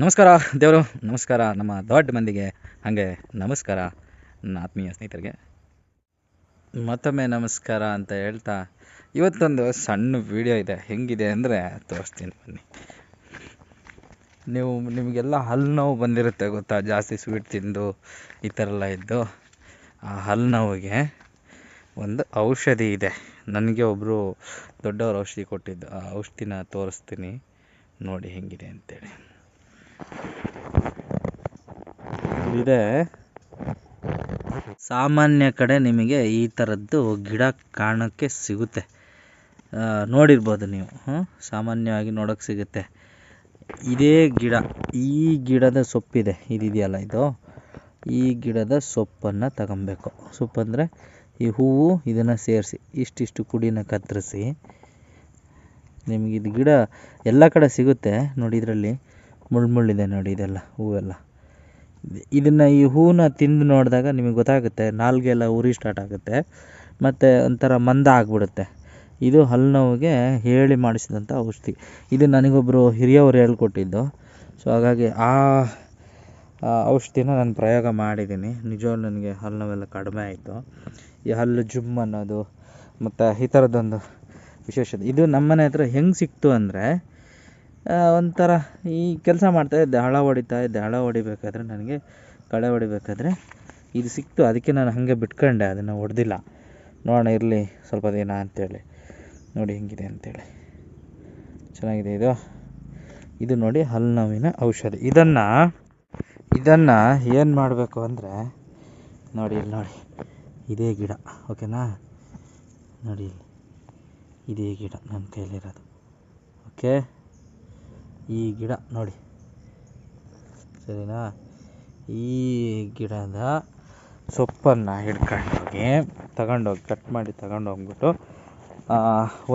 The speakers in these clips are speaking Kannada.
ನಮಸ್ಕಾರ, ದೇವರು. ನಮಸ್ಕಾರ, ನಮ್ಮ ದೊಡ್ಡ ಮಂದಿಗೆ ಹಾಗೆ ನಮಸ್ಕಾರ, ನನ್ನ ಆತ್ಮೀಯ ಸ್ನೇಹಿತರಿಗೆ. ಮತ್ತೊಮ್ಮೆ ನಮಸ್ಕಾರ ಅಂತ ಹೇಳ್ತಾ, ಇವತ್ತೊಂದು ಸಣ್ಣ ವಿಡಿಯೋ ಇದೆ. ಹೆಂಗಿದೆ ಅಂದರೆ ತೋರಿಸ್ತೀನಿ ಬನ್ನಿ. ನೀವು, ನಿಮಗೆಲ್ಲ ಹಲ್ಲು ನೋವು ಬಂದಿರುತ್ತೆ ಗೊತ್ತಾ? ಜಾಸ್ತಿ ಸ್ವೀಟ್ ತಿಂದು ಈ ಥರ ಎಲ್ಲ ಇದ್ದು, ಆ ಹಲ್ಲು ನೋವಿಗೆ ಒಂದು ಔಷಧಿ ಇದೆ. ನನಗೆ ಒಬ್ಬರು ದೊಡ್ಡವರು ಔಷಧಿ ಕೊಟ್ಟಿದ್ದು. ಆ ಔಷಧಿನ ತೋರಿಸ್ತೀನಿ. ನೋಡಿ ಹೆಂಗಿದೆ ಅಂತೇಳಿ. ಇದೆ. ಸಾಮಾನ್ಯ ಕಡೆ ನಿಮಗೆ ಈ ಥರದ್ದು ಗಿಡ ಕಾಣೋಕ್ಕೆ ಸಿಗುತ್ತೆ. ನೋಡಿರ್ಬೋದು ನೀವು? ಸಾಮಾನ್ಯವಾಗಿ ನೋಡೋಕ್ಕೆ ಸಿಗುತ್ತೆ. ಇದೇ ಗಿಡ, ಈ ಗಿಡದ ಸೊಪ್ಪಿದೆ. ಇದಿದೆಯಲ್ಲ ಇದು? ಈ ಗಿಡದ ಸೊಪ್ಪನ್ನು ತಗೊಬೇಕು. ಸೊಪ್ಪಂದರೆ ಈ ಹೂವು ಇದನ್ನು ಸೇರಿಸಿ, ಇಷ್ಟಿಷ್ಟು ಕುಡಿನ ಕತ್ತರಿಸಿ ನಿಮಗಿದು ಗಿಡ ಎಲ್ಲ ಕಡೆ ಸಿಗುತ್ತೆ ನೋಡಿ ಇದರಲ್ಲಿ ಮುಳ್ಳುಮುಳ್ಳಿದೆ ನೋಡಿ ಇದೆಲ್ಲ, ಹೂವೆಲ್ಲ. ಇದನ್ನು ಈ ಹೂವನ್ನ ತಿಂದು ನೋಡಿದಾಗ ನಿಮಗೆ ಗೊತ್ತಾಗುತ್ತೆ ನಾಲ್ಗೆ ಎಲ್ಲ ಉರಿ ಸ್ಟಾರ್ಟ್ ಆಗುತ್ತೆ, ಮತ್ತು ಒಂಥರ ಮಂದ ಆಗಿಬಿಡುತ್ತೆ. ಇದು ಹಲ್ಲು ನೋವಿಗೆ ಹೇಳಿ ಮಾಡಿಸಿದಂಥ ಔಷಧಿ. ಇದು ನನಗೊಬ್ಬರು ಹಿರಿಯವರು ಹೇಳ್ಕೊಟ್ಟಿದ್ದು. ಸೊ ಹಾಗಾಗಿ ಆ ಔಷಧಿನ ನಾನು ಪ್ರಯೋಗ ಮಾಡಿದ್ದೀನಿ. ನಿಜವಾಗ್ಲೂ ನನಗೆ ಹಲ್ಲು ನೋವೆಲ್ಲ ಕಡಿಮೆ ಆಯಿತು. ಈ ಹಲ್ಲು ಜುಮ್ ಅನ್ನೋದು, ಮತ್ತು ಈ ಥರದ್ದೊಂದು ವಿಶೇಷತೆ. ಇದು ನಮ್ಮನೆ ಹತ್ರ ಹೆಂಗೆ ಸಿಕ್ತು ಅಂದರೆ ಒಂಥರ ಈ ಕೆಲಸ ಮಾಡ್ತಾ ಇದ್ದೆ. ಹಳ ಹೊಡಿತಾ ಇದ್ದೆ. ಹಳ ಹೊಡಿಬೇಕಾದ್ರೆ ನನಗೆ ಕಳೆ ಹೊಡಿಬೇಕಾದ್ರೆ ಇದು ಸಿಕ್ತು. ಅದಕ್ಕೆ ನಾನು ಹಾಗೆ ಬಿಟ್ಕೊಂಡೆ. ಅದನ್ನು ಹೊಡೆದಿಲ್ಲ. ನೋಡೋಣ, ಇರಲಿ. ಸ್ವಲ್ಪ ದಿನ ಅಂತೇಳಿ. ನೋಡಿ ಹೇಗಿದೆ ಅಂತೇಳಿ. ಚೆನ್ನಾಗಿದೆ ಇದು. ಇದು ನೋಡಿ ಹಲ್ಲು ನೋವಿನ ಔಷಧಿ. ಇದನ್ನು ಇದನ್ನು ಏನು ಮಾಡಬೇಕು ಅಂದರೆ, ನೋಡಿ ಇಲ್ಲಿ ನೋಡಿ. ಇದೇ ಗಿಡ. ಓಕೆನಾ? ನೋಡಿ ಇದೇ ಗಿಡ ನನ್ನ ಕೈಲಿರೋದು ಓಕೆ? ಈ ಗಿಡ ನೋಡಿ. ಸರಿನಾ? ಈ ಗಿಡದ ಸೊಪ್ಪನ್ನು ಹಿಡ್ಕೊಂಡೋಗಿ ತಗೊಂಡೋಗಿ ಕಟ್ ಮಾಡಿ ತಗೊಂಡೋಗ್ಬಿಟ್ಟು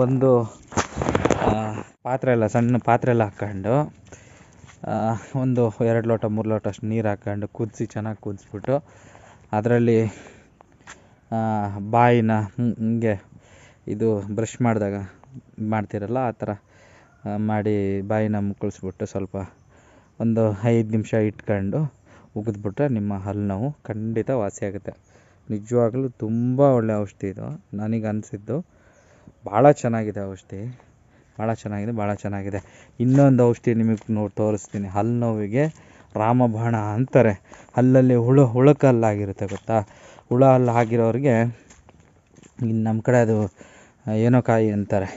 ಒಂದು ಪಾತ್ರೆ ಎಲ್ಲ ಸಣ್ಣ ಪಾತ್ರೆ ಎಲ್ಲ ಹಾಕ್ಕೊಂಡು ಒಂದು ಎರಡು ಲೋಟ, ಮೂರು ಲೋಟ ಅಷ್ಟು ನೀರು ಹಾಕ್ಕೊಂಡು ಕುದಿಸಿ ಚೆನ್ನಾಗಿ ಕುದಿಸ್ಬಿಟ್ಟು, ಅದರಲ್ಲಿ ಬಾಯಿನ ಹಿಂಗೆ ಇದು ಬ್ರಷ್ ಮಾಡಿದಾಗ ಮಾಡ್ತಿರಲ್ಲ ಆ ಥರ ಮಾಡಿ ಬಾಯಿನ ಮುಕ್ಕಳಿಸ್ಬಿಟ್ಟು ಸ್ವಲ್ಪ ಒಂದು ಐದು ನಿಮಿಷ ಇಟ್ಕೊಂಡು ಉಗಿದ್ಬಿಟ್ರೆ ನಿಮ್ಮ ಹಲ್ಲು ನೋವು ಖಂಡಿತ ವಾಸಿಯಾಗುತ್ತೆ ನಿಜವಾಗ್ಲೂ ತುಂಬ ಒಳ್ಳೆ ಔಷಧಿ ಇದು. ನನಗೆ ಅನಿಸಿದ್ದು ಭಾಳ ಚೆನ್ನಾಗಿದೆ ಔಷಧಿ. ಭಾಳ ಚೆನ್ನಾಗಿದೆ ಭಾಳ ಚೆನ್ನಾಗಿದೆ. ಇನ್ನೊಂದು ಔಷಧಿ ನಿಮಗೆ ನೋಡಿ ತೋರಿಸ್ತೀನಿ. ಹಲ್ಲು ನೋವಿಗೆ ರಾಮಬಾಣ ಅಂತಾರೆ. ಹಲ್ಲಲ್ಲಿ ಹುಳು, ಹುಳಕಲ್ಲಾಗಿರುತ್ತೆ ಗೊತ್ತಾ? ಹುಳ ಹಲ್ಲು ಆಗಿರೋರಿಗೆ ಇನ್ನು ನಮ್ಮ ಕಡೆ ಅದು ಏನೋ ಕಾಯಿ ಅಂತಾರೆ.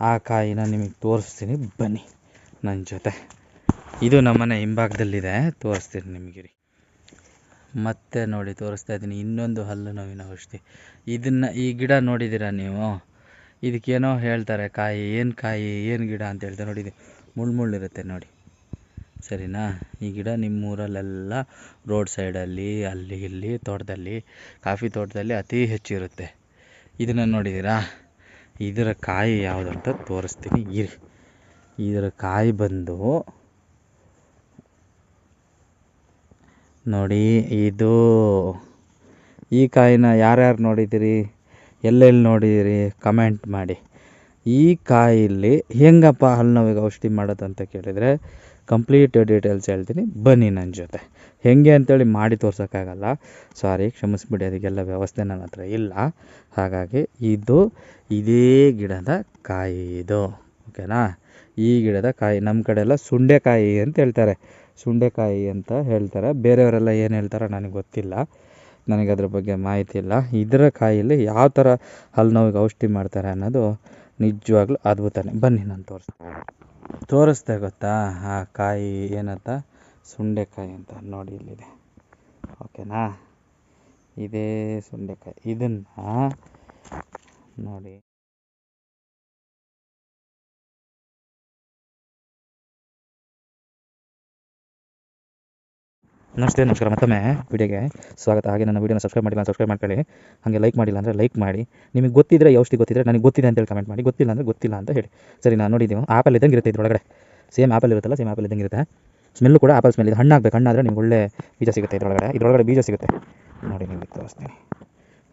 ಆ ಕಾಯಿನ ನಿಮಗೆ ತೋರಿಸ್ತೀನಿ. ಬನ್ನಿ ನನ್ನ ಜೊತೆ. ಇದು ನಮ್ಮನೆ ಹಿಂಭಾಗದಲ್ಲಿದೆ. ತೋರಿಸ್ತೀನಿ ನಿಮಗೆ ರೀ ಮತ್ತೆ ನೋಡಿ, ತೋರಿಸ್ತಾ ಇದ್ದೀನಿ. ಇನ್ನೊಂದು ಹಲ್ಲು ನೋವಿನ ಔಷಧಿ. ಇದನ್ನು ಈ ಗಿಡ ನೋಡಿದ್ದೀರಾ ನೀವು? ಇದಕ್ಕೇನೋ ಹೇಳ್ತಾರೆ, ಕಾಯಿ, ಏನು ಕಾಯಿ, ಏನು ಗಿಡ ಅಂತ ಹೇಳ್ತಾರೆ. ನೋಡಿ ಮುಳ್ಳು ಮುಳ್ಳು ಇರುತ್ತೆ ನೋಡಿ. ಸರಿನಾ? ಈ ಗಿಡ ನಿಮ್ಮ ಊರಲ್ಲೆಲ್ಲ ರೋಡ್ ಸೈಡಲ್ಲಿ, ಅಲ್ಲಿ, ಇಲ್ಲಿ, ತೋಟದಲ್ಲಿ, ಕಾಫಿ ತೋಟದಲ್ಲಿ ಅತಿ ಹೆಚ್ಚಿರುತ್ತೆ. ಇದನ್ನು ನೋಡಿದ್ದೀರಾ? ಇದರ ಕಾಯಿ ಯಾವುದಂತ ತೋರಿಸ್ತೀನಿ. ಇರಿ. ಇದರ ಕಾಯಿ ಬಂದು ನೋಡಿ, ಇದು ಈ ಕಾಯಿನ ಯಾರ್ಯಾರು ನೋಡಿದ್ದೀರಿ ಎಲ್ಲೆಲ್ಲಿ ನೋಡಿದಿರಿ? ಕಮೆಂಟ್ ಮಾಡಿ. ಈ ಕಾಯಿಲಿ ಹೆಂಗಪ್ಪ ಹಲ್ಲು ನೋವಿಗೆ ಔಷಧಿ ಮಾಡೋದು ಅಂತ ಕೇಳಿದರೆ ಕಂಪ್ಲೀಟ್ ಡೀಟೇಲ್ಸ್ ಹೇಳ್ತೀನಿ. ಬನ್ನಿ ನನ್ನ ಜೊತೆ. ಹೆಂಗೆ ಅಂತೇಳಿ ಮಾಡಿ ತೋರ್ಸೋಕ್ಕಾಗಲ್ಲ. ಸಾರಿ ಕ್ಷಮಿಸ್ಬಿಡಿ, ಅದಕ್ಕೆಲ್ಲ ವ್ಯವಸ್ಥೆ ನನ್ನ ಹತ್ರ ಇಲ್ಲ. ಹಾಗಾಗಿ ಇದು ಇದೇ ಗಿಡದ ಕಾಯಿ ಇದು. ಓಕೆನಾ ಈ ಗಿಡದ ಕಾಯಿ ನಮ್ಮ ಕಡೆ ಎಲ್ಲ ಸುಂಡೆಕಾಯಿ ಅಂತ ಹೇಳ್ತಾರೆ. ಸುಂಡೆಕಾಯಿ ಅಂತ ಹೇಳ್ತಾರೆ. ಬೇರೆಯವರೆಲ್ಲ ಏನು ಹೇಳ್ತಾರೋ ನನಗೆ ಗೊತ್ತಿಲ್ಲ. ನನಗೆ ಅದ್ರ ಬಗ್ಗೆ ಮಾಹಿತಿ ಇಲ್ಲ. ಇದರ ಕಾಯಿಲಿ ಯಾವ ಥರ ಹಲ್ಲು ನೋವಿಗೆ ಔಷಧಿ ಮಾಡ್ತಾರೆ ಅನ್ನೋದು ನಿಜವಾಗ್ಲೂ ಅದ್ಭುತನೇ. ಬನ್ನಿ, ನಾನು ತೋರಿಸ್ತೀನಿ. ತೋರಿಸ್ದೆ ಗೊತ್ತಾ? ಆ ಕಾಯಿ ಏನಂತ? ಸುಂಡೆಕಾಯಿ ಅಂತ ನೋಡಿ ಇಲ್ಲಿದೆ. ಓಕೆನಾ? ಇದೇ ಸುಂಡೆಕಾಯಿ. ಇದನ್ನ ನೋಡಿ. ನಮಸ್ತೆ, ನಮಸ್ಕಾರ. ಮತ್ತೊಮ್ಮೆ ವಿಡಿಯೋಗೆ ಸ್ವಾಗತ. ಹಾಗೆ ನನ್ನ ವೀಡಿಯೋನ ಸಬ್ಸ್ಕ್ರೈಬ್ ಮಾಡಿಲ್ಲ ಸಬ್ಸ್ಕ್ರೈಬ್ ಮಾಡ್ಕೊಳ್ಳಿ. ಹಾಗೆ ಲೈಕ್ ಮಾಡಿಲ್ಲ ಅಂದರೆ ಲೈಕ್ ಮಾಡಿ. ನಿಮಗೆ ಗೊತ್ತಿದ್ರೆ ಔಷಧಿ ಗೊತ್ತಿದ್ರೆ ನನಗೆ ಗೊತ್ತಿದೆ ಅಂತೇಳಿ ಕಮೆಂಟ್ ಮಾಡಿ. ಗೊತ್ತಿಲ್ಲ ಅಂದರೆ ಗೊತ್ತಿಲ್ಲ ಅಂತ ಹೇಳಿ. ಸರಿ, ನಾನು ನೋಡಿದ್ದೀವಿ ಆ್ಯಪಲ್ ಇದ್ದಂಗೆ ಇರುತ್ತೆ ಇದ್ರೊಳಗಡೆ. ಸೇಮ್ ಆ್ಯಪಲ್ ಇರುತ್ತಲ್ಲ ಸೇಮ್ ಆ್ಯಪಲ್ ಇದ್ದಂಗೆ ಇರುತ್ತೆ. ಸ್ಮೆಲ್ಲು ಕೂಡ ಆಪಲ್ ಸ್ಮೆಲ್. ಇದು ಹಣ್ಣಾಗಬೇಕು. ಹಣ್ಣಾದರೆ ನಿಮ್ಗೆ ಒಳ್ಳೆ ಬೀಜ ಸಿಗುತ್ತೆ ಇದರೊಳಗಡೆ. ಇದರೊಳಗಡೆ ಬೀಜ ಸಿಗುತ್ತೆ. ನೋಡಿ, ನಿಮಗೆ ತೋರಿಸ್ತೀನಿ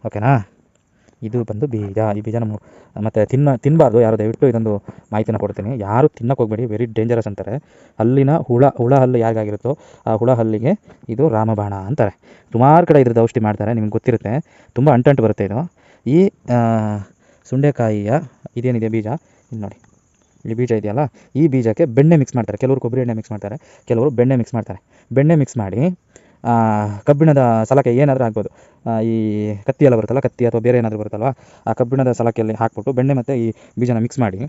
ಓಕೆನಾ? ಇದು ಬಂದು ಬೀಜ. ಈ ಬೀಜ ನಮ್ಮ ಮತ್ತು ತಿನ್ನ ತಿನ್ನಬಾರ್ದು ಯಾರು ದಯವಿಟ್ಟು ಇದೊಂದು ಮಾಹಿತಿನ ಕೊಡ್ತೀನಿ. ಯಾರು ತಿನ್ನಕ್ಕೆ ಹೋಗಬೇಡಿ. ವೆರಿ ಡೇಂಜರಸ್ ಅಂತಾರೆ. ಹಲ್ಲಿನ ಹುಳ ಹುಳ ಹಲ್ಲು ಯಾರಿಗಾಗಿರುತ್ತೋ ಆ ಹುಳ ಹಲ್ಲಿಗೆ ಇದು ರಾಮಬಾಣ ಅಂತಾರೆ. ಸುಮಾರು ಕಡೆ ಇದ್ರದ್ದು ಔಷಧಿ ಮಾಡ್ತಾರೆ. ನಿಮ್ಗೆ ಗೊತ್ತಿರುತ್ತೆ. ತುಂಬ ಅಂಟಂಟು ಬರುತ್ತೆ ಇದು. ಈ ಸುಂಡೆಕಾಯಿಯ ಇದೇನಿದೆ ಬೀಜ? ಇಲ್ಲಿ ನೋಡಿ. ಈ ಬೀಜ ಇದೆಯಲ್ಲ, ಈ ಬೀಜಕ್ಕೆ ಬೆಣ್ಣೆ ಮಿಕ್ಸ್ ಮಾಡ್ತಾರೆ. ಕೆಲವರು ಕೊಬ್ಬರಿ ಎಣ್ಣೆ ಮಿಕ್ಸ್ ಮಾಡ್ತಾರೆ, ಕೆಲವರು ಬೆಣ್ಣೆ ಮಿಕ್ಸ್ ಮಾಡ್ತಾರೆ. ಬೆಣ್ಣೆ ಮಿಕ್ಸ್ ಮಾಡಿ ಕಬ್ಬಿಣದ ಸಲಕೆ ಏನಾದರೂ ಆಗ್ಬೋದು ಈ ಕತ್ತಿ ಎಲ್ಲ ಬರುತ್ತಲ್ಲ, ಕತ್ತಿ ಅಥವಾ ಬೇರೆ ಏನಾದರೂ ಬರುತ್ತಲ್ವ, ಆ ಕಬ್ಬಿಣದ ಸಲಕೆಯಲ್ಲಿ ಹಾಕ್ಬಿಟ್ಟು ಬೆಣ್ಣೆ ಮತ್ತು ಈ ಬೀಜನ ಮಿಕ್ಸ್ ಮಾಡಿ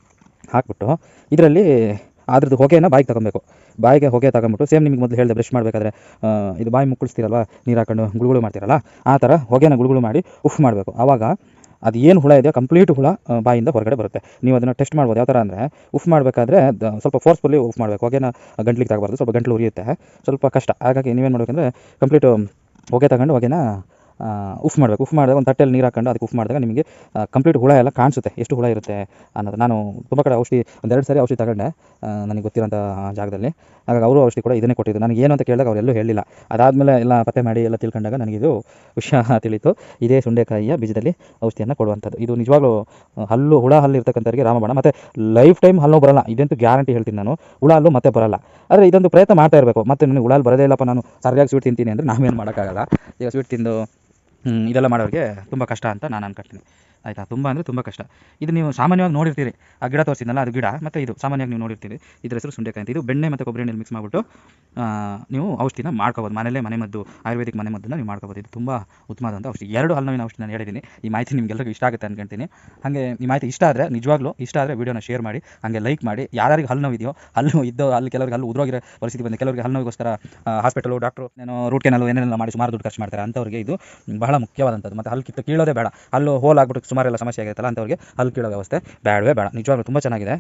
ಹಾಕ್ಬಿಟ್ಟು ಇದರಲ್ಲಿ ಅದ್ರದ್ದು ಹೊಗೆನ ಬಾಯಿಗೆ ತಗೊಬೇಕು. ಬಾಯಿಗೆ ಹೊಗೆ ತಗೊಂಬಿಟ್ಟು ಸೇಮ್ ನಿಮಗೆ ಮೊದಲು ಹೇಳಿದೆ ಬ್ರಷ್ ಮಾಡಬೇಕಾದ್ರೆ ಇದು ಬಾಯಿ ಮುಕ್ಕಳಿಸ್ತೀರಲ್ವ, ನೀರು ಹಾಕೊಂಡು ಗುಳುಗುಳು ಮಾಡ್ತೀರಲ್ಲ, ಆ ಥರ ಹೊಗೆನ ಗುಳುಗುಳು ಮಾಡಿ ಉಫ್ ಮಾಡಬೇಕು. ಆವಾಗ ಅದು ಏನು ಹುಳ ಇದೆಯೋ ಕಂಪ್ಲೀಟ್ ಹುಳ ಬಾಯಿಂದ ಹೊರಗಡೆ ಬರುತ್ತೆ. ನೀವು ಅದನ್ನು ಟೆಸ್ಟ್ ಮಾಡ್ಬೋದು. ಯಾವ ಥರ ಅಂದರೆ, ಉಫ್ ಮಾಡಬೇಕಾದ್ರೆ ಸ್ವಲ್ಪ ಫೋರ್ಸ್ಫುಲ್ಲಿ ಉಫ್ ಮಾಡಬೇಕು. ಹೊಗೆನ ಗಂಟ್ಲಿಗೆ ತಗಬಾರ್ದು. ಸ್ವಲ್ಪ ಗಂಟ್ಲು ಉರಿಯುತ್ತೆ. ಸ್ವಲ್ಪ ಕಷ್ಟ. ಹಾಗಾಗಿ ನೀವೇನು ಮಾಡಬೇಕಂದ್ರೆ ಕಂಪ್ಲೀಟು ಹೊಗೆ ತಗೊಂಡು ಹೊಗೆನ ಉಫ್ ಮಾಡಬೇಕು. ಉಫ್ ಮಾಡಿದಾಗ ಒಂದು ತಟ್ಟೆಯಲ್ಲಿ ನೀರು ಹಾಕೊಂಡು ಅದಕ್ಕೆ ಉಫ್ ಮಾಡಿದಾಗ ನಿಮಗೆ ಕಂಪ್ಲೀಟ್ ಹುಳ ಎಲ್ಲ ಕಾಣಿಸುತ್ತೆ. ಎಷ್ಟು ಹುಳ ಇರುತ್ತೆ ಅನ್ನೋದು. ನಾನು ತುಂಬ ಕಡೆ ಔಷಧಿ ಒಂದೆರಡು ಸಾರಿ ಔಷಧಿ ತಗೊಂಡೆ ನನಗೆ ಗೊತ್ತಿರೋಂಥ ಜಾಗದಲ್ಲಿ. ಹಾಗಾಗಿ ಅವರು ಔಷಧಿ ಕೂಡ ಇದನ್ನೇ ಕೊಟ್ಟಿದ್ದು ನನಗೆ ಏನು ಅಂತ ಕೇಳಿದಾಗ ಅವರೆಲ್ಲೂ ಹೇಳಿಲ್ಲ. ಅದಾದಮೇಲೆ ಎಲ್ಲ ಪತ್ತೆ ಮಾಡಿ ಎಲ್ಲ ತಿಳ್ಕೊಂಡಾಗ ನನಗಿದು ವಿಷಯ ತಿಳಿತು. ಇದೇ ಸುಂಡೆಕಾಯಿಯ ಬೀಜದಲ್ಲಿ ಔಷಧಿಯನ್ನು ಕೊಡುವಂಥದ್ದು. ಇದು ನಿಜವಾಗ್ಲೂ ಹಲ್ಲು, ಹುಳ ಹಲ್ಲು ಇರ್ತಕ್ಕಂಥವ್ರಿಗೆ ರಾಮಬಾಣ. ಮತ್ತು ಲೈಫ್ ಟೈಮ್ ಹಲ್ಲು ಬರಲ್ಲ. ಇದಂತೂ ಗ್ಯಾರಂಟಿ ಹೇಳ್ತೀನಿ ನಾನು. ಹುಳ ಹಲ್ಲು ಮತ್ತೆ ಬರಲ್ಲ. ಆದರೆ ಇದೊಂದು ಪ್ರಯತ್ನ ಮಾಡ್ತಾ ಇರಬೇಕು. ಮತ್ತೆ ನನಗೆ ಹುಳ ಬರದೇ ಇಲ್ಲಪ್ಪ. ನಾನು ಸರಿಯಾಗಿ ಸ್ವೀಟ್ ತಿಂತೀನಿ ಅಂದರೆ ನಾವೇನು ಮಾಡೋಕ್ಕಾಗಲ್ಲ. ಈಗ ಸ್ವೀಟ್ ತಿಂದು ಇದೆಲ್ಲ ಮಾಡೋರಿಗೆ ತುಂಬ ಕಷ್ಟ ಅಂತ ನಾನು ಅನ್ಕೊಳ್ತೀನಿ ಆಯಿತಾ? ತುಂಬ ಅಂದರೆ ತುಂಬ ಕಷ್ಟ. ಇದು ನೀವು ಸಾಮಾನ್ಯವಾಗಿ ನೋಡಿರ್ತೀರಿ. ಆ ಗಿಡ ತೋರಿಸಿದ್ನಲ್ಲ, ಅದು ಗಿಡ. ಮತ್ತು ಇದು ಸಾಮಾನ್ಯವಾಗಿ ನೀವು ನೋಡಿರ್ತೀರಿ. ಇದ್ರ ಹೆಸರು ಸುಂಡೆಕಾಯಿ ಅಂತ. ಇದು ಬೆಣ್ಣೆ ಮತ್ತು ಕೊಬ್ಬರಿ ಎಣ್ಣೆ ಮಿಕ್ಸ್ ಮಾಡಿಬಿಟ್ಟು ನೀವು ಔಷಧಿನ ಮಾಡ್ಕೋಬೋದು. ಮನೆಯಲ್ಲೇ ಮನೆ ಮದ್ದು, ಆಯುರ್ವೇದಿಕ್ ಮನೆ ಮದ್ದನ್ನ ನೀವು ಮಾಡ್ಕೋಬೋದು. ಇದು ತುಂಬ ಉತ್ತಮವಾದಂಥ ಔಷಧಿ. ಎರಡು ಹಲ್ಲುವಿನ ಔಷಧಿ ನಾನು ಹೇಳಿದ್ದೀನಿ ಈ ಮಾಹಿತಿ ನಿಮಗೆಲ್ಲರಿಗೂ ಇಷ್ಟ ಆಗುತ್ತೆ ಅಂದ್ಕೊಂತೀನಿ ಹಾಗೆ ಈ ಮಾಹಿತಿ ಇಷ್ಟ ಆದರೆ, ನಿಜವಾಗ್ಲೂ ಇಷ್ಟ ಆದರೆ ವೀಡಿಯೋನ ಶೇರ್ ಮಾಡಿ, ಹಾಗೆ ಲೈಕ್ ಮಾಡಿ. ಯಾರಿಗೆ ಹಲ್ಲು ನೋವಿದೆಯೋ, ಹಲ್ಲು ಇದ್ದೋ ಅಲ್ಲಿ ಕೆಲವರಿಗೆ ಹಲ್ಲು ಉದ್ರೋಗಿರೋ ಪರಿಸ್ಥಿತಿ ಬಂದು ಕೆಲವರಿಗೆ ಹಲ್ಲು ನೋವಿಗೋಸ್ಕರ ಹಾಸ್ಪಿಟಲು ಡಾಕ್ಟ್ರು ಏನೋ ರೂಟ್ ಕೆನಲ್ಲು ಏನೇನೆಲ್ಲ ಮಾಡಿ ಸುಮಾರು ದುಡ್ಡು ಖರ್ಚು ಮಾಡ್ತಾರೆ. ಅಂಥವ್ರಿಗೆ ಇದು ಬಹಳ ಮುಖ್ಯವಾದಂಥದ್ದು. ಮತ್ತು ಹಲ್ಲು ಕಿತ್ತು ಕೀಳೋದೇ ಬೇಡ. ಹಲ್ಲು ಹೋಲ್ ಆಗ್ಬಿಟ್ಟು ಸುಮಾರೆಲ್ಲ ಸಮಸ್ಯೆ ಆಗಿರುತ್ತಲ್ಲ ಅಂಥವ್ರಿಗೆ ಹಲ್ಲು ಕೀಳೋ ವ್ಯವಸ್ಥೆ ಬೇಡವೇ ಬೇಡ. ನಿಜವಾಗ್ಲೂ ತುಂಬ ಚೆನ್ನಾಗಿದೆ.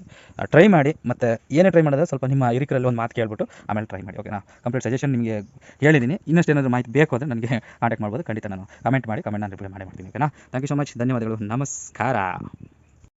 ಟ್ರೈ ಮಾಡಿ ಮತ್ತು ಏನೇ ಟ್ರೈ ಮಾಡಿದ್ರೆ ಸ್ವಲ್ಪ ನಿಮ್ಮ ಹಿರಿಕರಲ್ಲಿ ಒಂದು ಮಾತು ಕೇಳ್ಬಿಟ್ಟು ಆಮೇಲೆ ಟ್ರೈ ಮಾಡಿ ಓಕೆನಾ ಕಂಪ್ಲೀಟ್ ಸಜೆಷನ್ ನಿಮಗೆ ಹೇಳಿದ್ದೀನಿ ಇನ್ನಷ್ಟು ಏನಾದರೂ ಮಾಹಿತಿ ಬೇಕು ಅಂದರೆ ನನಗೆ ಕಾಂಟ್ಯಾಕ್ಟ್ ಮಾಡ್ಬೋದು. ಖಂಡಿತ ನಾನು ಕಮೆಂಟ್ ಮಾಡಿ ಕಮೆಂಟ್ ನಾನು ರಿಪ್ಲೈ ಮಾಡಿ ಮಾಡ್ತೀನಿ ಓಕೆನಾ ಥ್ಯಾಂಕ್ ಯು ಸೊ ಮಚ್ ಧನ್ಯವಾದಗಳು. ನಮಸ್ಕಾರ.